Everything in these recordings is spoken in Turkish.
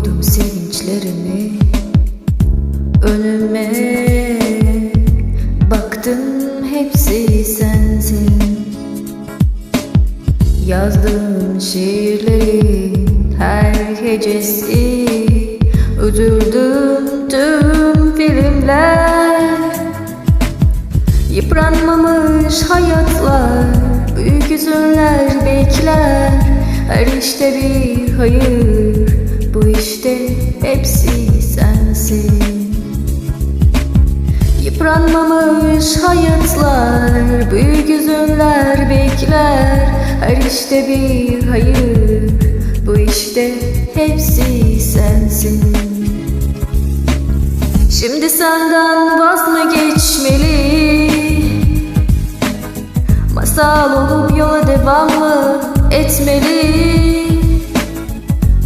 Koydum sevinçlerimi önüme. Baktım hepsi sensin. Yazdığım şiirlerin her hecesi Üzüldüm tüm filmler. Yıpranmamış hayatlar Büyük hüzünler bekler. Her işte bir hayır Bu işte hepsi sensin. Yıpranmamış hayatlar Büyük hüzünler bekler. Her işte bir hayır Bu işte hepsi sensin. Şimdi senden vaz mı geçmeli Masal olup yola devam mı etmeli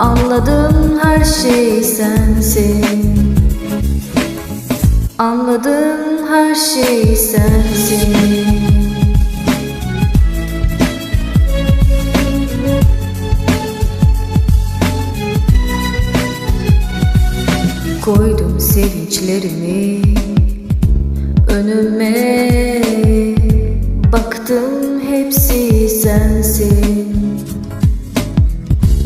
Anladım her şey sensin. Anladım her şey sensin. Koydum sevinçlerimi önüme. Baktım hepsi sensin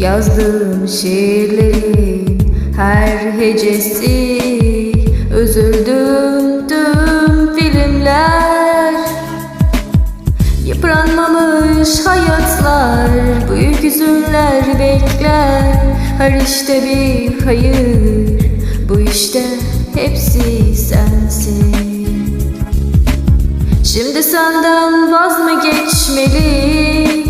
Yazdığım şiirlerin her hecesi Üzüldüm tüm filmler. Yıpranmamış hayatlar Büyük hüzünler bekler. Her işte bir hayır Bu işte hepsi sensin. Şimdi senden vaz mı geçmeli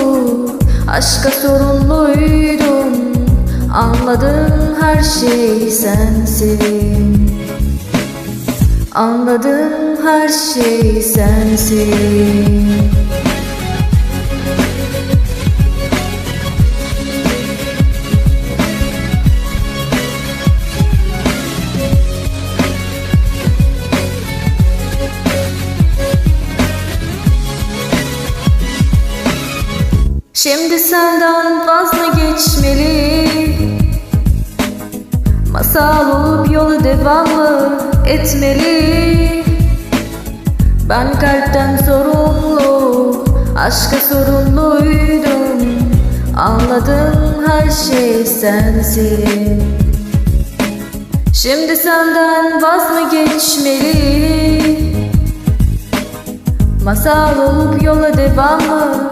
Aşka sorumluydum Anladım her şey sensin. Anladım her şey sensin Şimdi senden vaz geçmeli? Masal olup yola devam etmeli. Ben kalpten sorumlu Aşka sorumluydum. Anladım her şey sensin. Şimdi senden vaz mı geçmeli? Masal olup yola devam mı